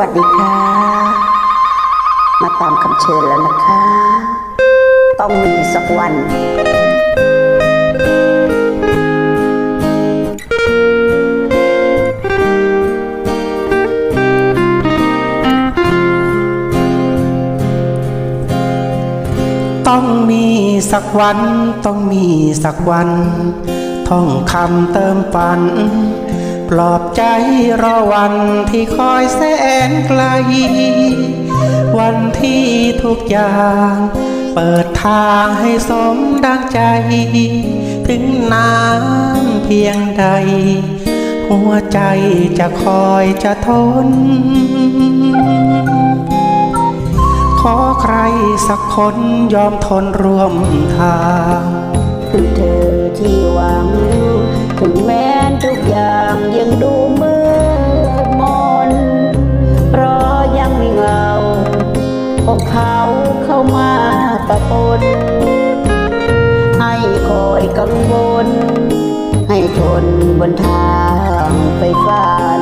วัสดีค่ะ มาตามคำเชิญแล้วนะคะ ต้องมีสักวัน ต้องมีสักวัน ต้องมีสักวัน ท่องคำเติมฝัน ปลอบใจรอวันที่คอยแสนไกล วันที่ทุกอย่าง เปิดทางให้สมดังใจ ถึงนานเพียงใด หัวใจจะคอยจะทน ขอใครสักคนยอมทนร่วมทาง ที่หวัง ถึงแม้ทุกอย่างยังดูมืดมน เพราะยังมีเงาของเขาเข้ามาปะปนให้คอยกังวล ให้ทนบนทางไปฝัน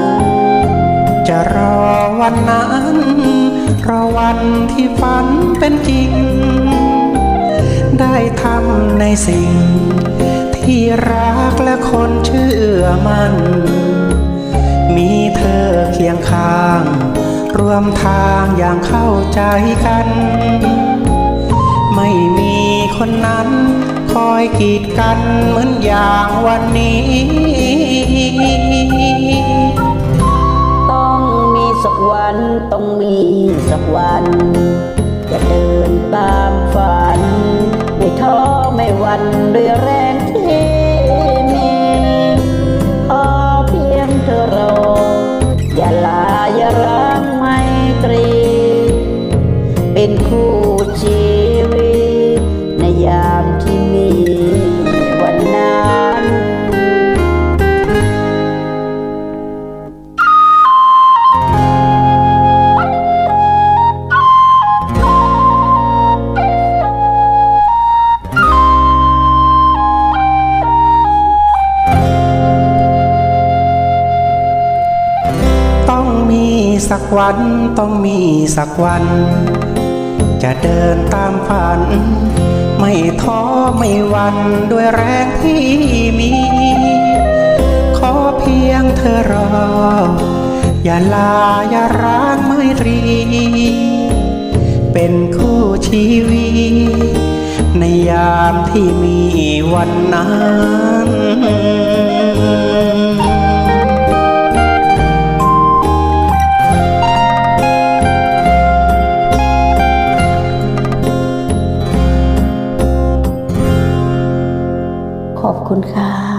จะรอวันนั้นรอวันที่ฝันเป็นจริง ได้ทำในสิ่ง ที่รักและคนเชื่อมันมีเธอเคียงข้าง รวมทางอย่างเข้าใจกัน ไม่มีคนนั้นคอยกีดกันเหมือนอย่างวันนี้ ต้องมีสักวันต้องมีสักวัน เป็นคู่ชีวิต ในยามที่มีวันนั้น ต้องมีสักวันต้องมีสักวัน จะเดินตามฝัน ไม่ท้อไม่หวันด้วยแรงที่มี ขอเพียงเธอรอ อย่าลาอย่าร้างไม่รี เป็นคู่ชีวิต ในยามที่มีวันนั้น คุณค่ะ